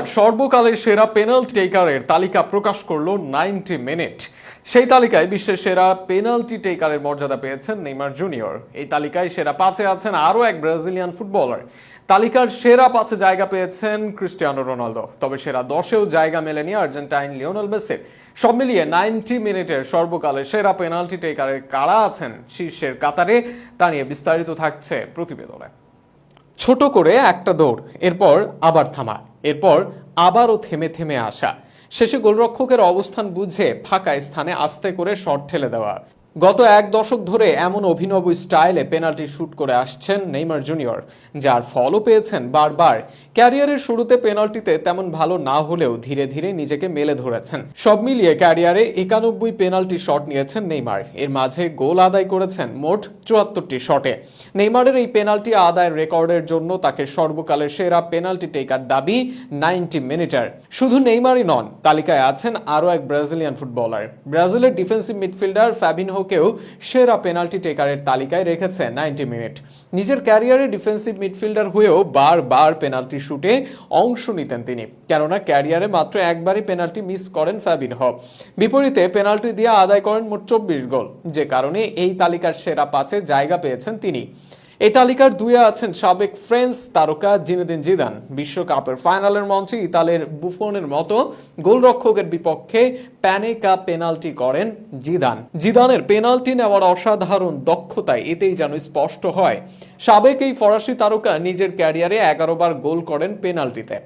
এবার সর্বকালের সেরা পেনাল্টি টেকারের তালিকা প্রকাশ করল নাইনটি মিনিট সেই তালিকায় বিশ্বের সেরা পেনাল্টি টেকারের মর্যাদা পেয়েছেন নেইমার জুনিয়র। এই তালিকায় সেরা পাঁচে আছেন আরও এক ব্রাজিলিয়ান ফুটবলার। তালিকার সেরা পাঁচে জায়গা পেয়েছেন ক্রিস্টিয়ানো রোনালদো। তবে সেরা দশেও জায়গা মেলেনি আর্জেন্টাইন লিওনেল মেসির সব মিলিয়ে নাইনটি মিনিটের সর্বকালের সেরা পেনাল্টি টেকারের কারা আছেন শীর্ষের কাতারে, তা নিয়ে বিস্তারিত থাকছে প্রতিবেদনে। ছোট করে একটা দৌড়, এরপর আবার থামা, এরপর আবারও থেমে থেমে আসা। শেষে গোলরক্ষকের অবস্থান বুঝে ফাঁকা স্থানে আস্তে করে শট ঠেলে দেওয়া। গত এক দশক ধরে এমন অভিনব স্টাইলে পেনাল্টি শুট করে আসছেন নেইমার জুনিয়র, যার ফলও পেয়েছেন বারবার। ক্যারিয়ারের শুরুতে পেনাল্টিতে তেমন ভালো না হলেও ধীরে ধীরে নিজেকে মেলে ধরেছেন। সব মিলিয়ে ক্যারিয়ারে একানব্বই পেনাল্টি শট নিয়েছেন নেইমার। এর মাঝে গোল আদায় করেছেন মোট চুয়াত্তরটি শটে। নেইমারের এই পেনাল্টি আদায়ের রেকর্ডের জন্য তাকে সর্বকালের সেরা পেনাল্টি টেকার দাবি নাইনটি মিনিটার। শুধু নেইমারই নন, তালিকায় আছেন আরও এক ব্রাজিলিয়ান ফুটবলার। ব্রাজিলের ডিফেন্সিভ মিডফিল্ডার ফ্যাবিনহোকেও সেরা পেনাল্টি টেকারের তালিকায় রেখেছে নাইনটি মিনিট। নিজের ক্যারিয়ারে ডিফেন্সিভ মিডফিল্ডার হয়েও বারবার পেনাল্টি শুটে অংশ নিতেন তিনি। কেননা ক্যারিয়ারে মাত্র একবারই পেনাল্টি মিস করেন ফ্যাবিন ফ্যাবিনহ বিপরীতে পেনাল্টি দিয়ে আদায় করেন মোট চব্বিশ গোল। যে কারণে এই তালিকার সেরা পাঁচে জায়গা পেয়েছেন তিনি। এই তালিকার দুয়ে আছেন সাবেক ফ্রেঞ্চ তারকা জিনেদিন জিদান। বিশ্বকাপের ফাইনালের মঞ্চে ইতালের বুফনের মতো গোলরক্ষকের বিপক্ষে প্যানে কাপ পেনাল্টি করেন জিদান। জিদানের পেনাল্টি নেওয়ার অসাধারণ দক্ষতায় এতেই যেন স্পষ্ট হয়। সাবেক এই ফরাসি তারকা নিজের ক্যারিয়ারে এগারো বার গোল করেন পেনাল্টিতে।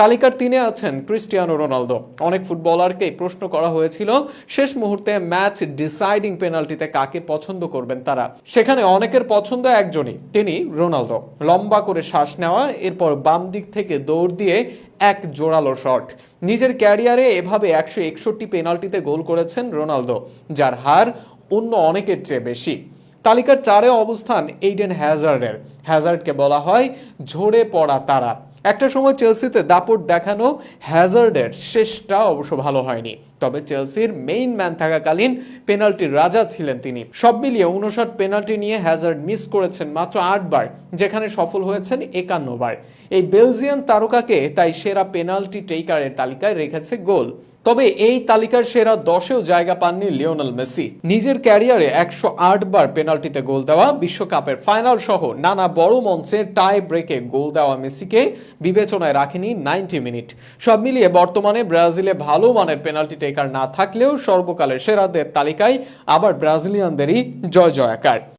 তালিকার তিনে আছেন ক্রিস্টিয়ানো রোনালদো। অনেক ফুটবলারকে প্রশ্ন করা হয়েছিল, শেষ মুহূর্তে ম্যাচ ডিসাইডিং পেনাল্টিতে কাকে পছন্দ করবেন তারা? সেখানে অনেকের পছন্দ একজনই, তিনি রোনালদো। লম্বা করে শ্বাস নেওয়া, এরপর বাম দিক থেকে দৌড় দিয়ে এক জোরালো শট। নিজের ক্যারিয়ারে এভাবে একশো একষট্টি পেনাল্টিতে গোল করেছেন রোনালদো, যার হার অন্য অনেকের চেয়ে বেশি। তালিকার চারে অবস্থান এইডেন হ্যাজার্ডের। হ্যাজার্ডকে বলা হয় ঝরে পড়া তারা। একটা সময় চেলসিতে দাপট দেখানো হ্যাজার্ডের শেষটা অবশ্য ভালো হয়নি। তবে চেলসির মেইন ম্যান থাকাকালীন পেনাল্টির রাজা ছিলেন তিনি। সব মিলিয়ে উনষাট পেনাল্টি নিয়ে হ্যাজার্ড মিস করেছেন মাত্র আটবার, যেখানে সফল হয়েছেন একান্নবার। এই বেলজিয়ান তারকাকে তাই সেরা পেনাল্টি টেকারের তালিকায় রেখেছে গোল। তবে এই তালিকার সেরা দশেও জায়গা পাননি লিওনেল মেসি। নিজের ক্যারিয়ারে একশো আট বার পেনাল্টিতে গোল দেওয়া বিশ্বকাপের ফাইনাল সহ নানা বড় মঞ্চে টাই ব্রেকে গোল দেওয়া মেসিকে বিবেচনায় রাখেনি নাইনটি মিনিট। সব মিলিয়ে বর্তমানে ব্রাজিলে ভালো মানের পেনাল্টি টেকার না থাকলেও সর্বকালের সেরাদের তালিকায় আবার ব্রাজিলিয়ানদেরই জয় জয়াকার